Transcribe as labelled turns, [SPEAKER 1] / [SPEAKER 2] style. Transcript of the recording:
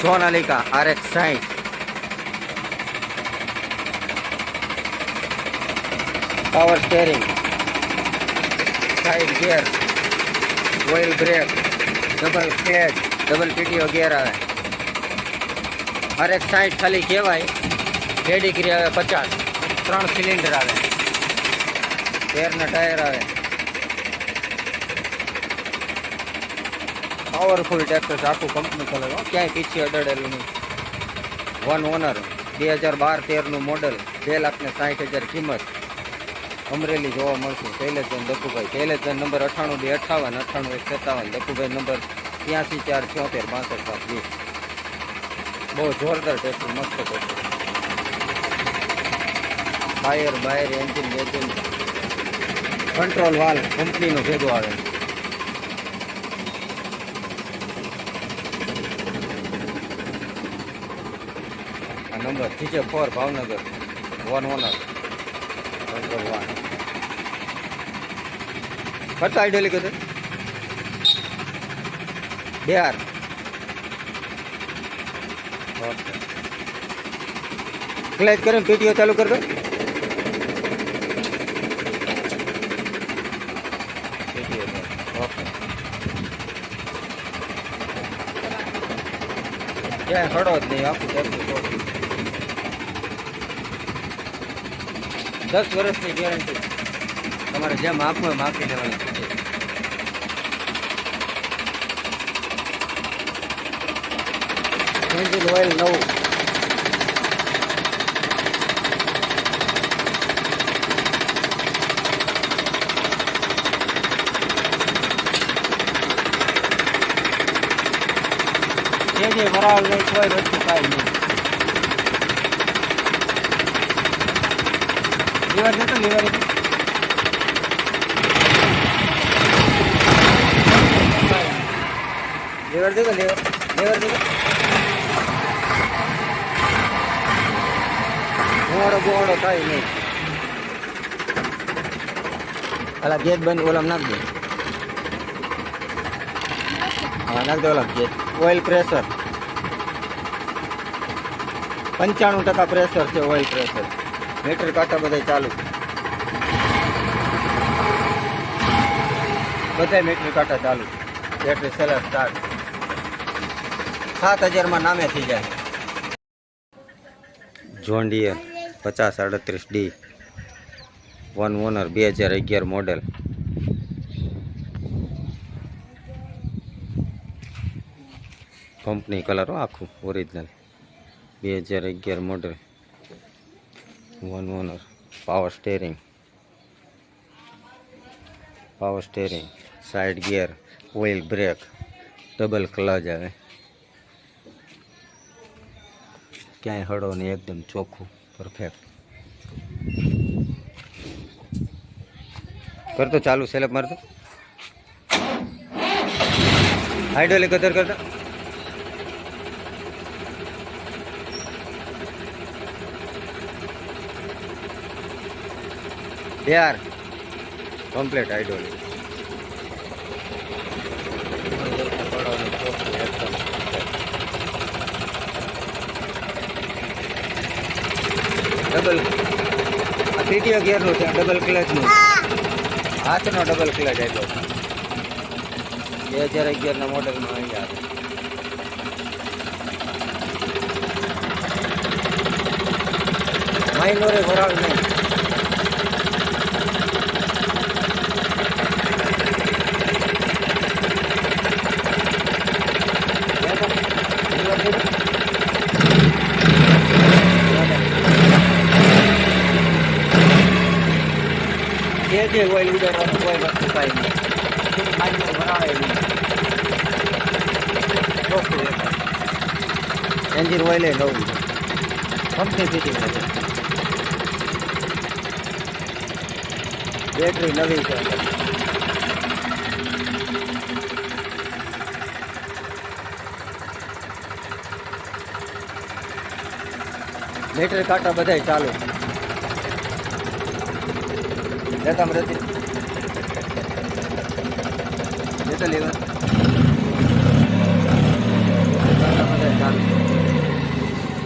[SPEAKER 1] Sonalika R x સાઠ power steering side gear oil brake double clutch double PTO gear આવે R x સાઠ ખાલી કહેવાય પેડિગ્રી આવે પચાસ ત્રણ સિલિન્ડર આવે તેરના ટાયર આવે પાવરફુલ ટ્રેક્ટર આખું કંપની કલર ક્યાંય પીછી અડાડેલું નહીં. વન ઓનર બે હજાર બાર તેરનું મોડલ બે લાખને સાઠ હજાર કિંમત. અમરેલી જોવા મળશે. શૈલેષભાઈ દપુભાઈ શૈલેષભાઈ નંબર અઠ્ઠાણું બે અઠ્ઠાવન, અઠ્ઠાણું એક સત્તાવન. દપુભાઈ નંબર ત્યાંસી ચાર છોતેર, બાસઠ પાંચ વીસ બહુ જોરદાર ટ્રેક્ટર મસ્ત ટ્રેક્ટર ટાયર બાયર એન્જિન બેન્જિન કંટ્રોલ વાલ કંપનીનો ભેગો આવે. આ Number GJ four Bhavnagar one owner control વાલ કરતા આઈડિયલી કદે બિહાર ઓકે ક્લેચ કરીને પીટીઓ ચાલુ કરી દો PTO ચાલુ. ઓકે ક્યાંય હળો જ નહીં આખું દસ વર્ષની ગેરંટી તમારે જેમ આપવું એમ આપી દેવાની છે. એન્જિન ઓઇલ જે જે વરાળ નહીં કોઈ વસ્તુ કાંઈ નહીં લીવર જતો લીવર લેવર દેતો લેવર લેવર દેતો ગુવાડો ગુવાડો થાય નહીં. અલા ગેટ બંધ, ઓલામ નાખ દે. હા, નાખ દે ઓલા ગેટ. Oil pressure. પંચાણું ટકા પ્રેશર છે ઓઇલ પ્રેશર. મીટર કાંટા બધા ચાલુ બધા મીટર કાંટા ચાલુ બેટરી સેલર સ્ટાર્ટ સાત હજારમાં નામે થઈ જાય જોન ડિયર પચાસ આડત્રીસ ડી વન ઓનર બે હજાર અગિયાર મોડેલ કંપની કલર હો આખું ઓરિજિનલ બે હજાર અગિયાર model one owner power steering power steering side gear oil brake double clutch આવે ક્યાંય હળો નહીં એકદમ ચોખ્ખું પરફેક્ટ કરતો ચાલુ સેલેપ મારતો હાઇડ્રોલિક કદર કરતા બિહાર કમ્પ્લીટ હાઇડ્રોલિક ડબલ આ પીટીઓ ગિયરનું છે ડબલ ક્લચનું હાથનો ડબલ ક્લચ આપ્યો. બે હજાર અગિયારના મોડલમાં આવી. આવે માઇનોરે વરાળ નહીં. જે ઓઇલ ઉડાડવાનું કોઈ વસ્તુ કાંઈ નહીં માઇનોર વરાળે નહીં એન્જિન ઓઇલે નવું કંપની ફિટિંગ છે બેટરી નવી છે મીટર કાંટા બધાય ચાલુ. જતા મૃતિ જતા લેવા. ચાલુ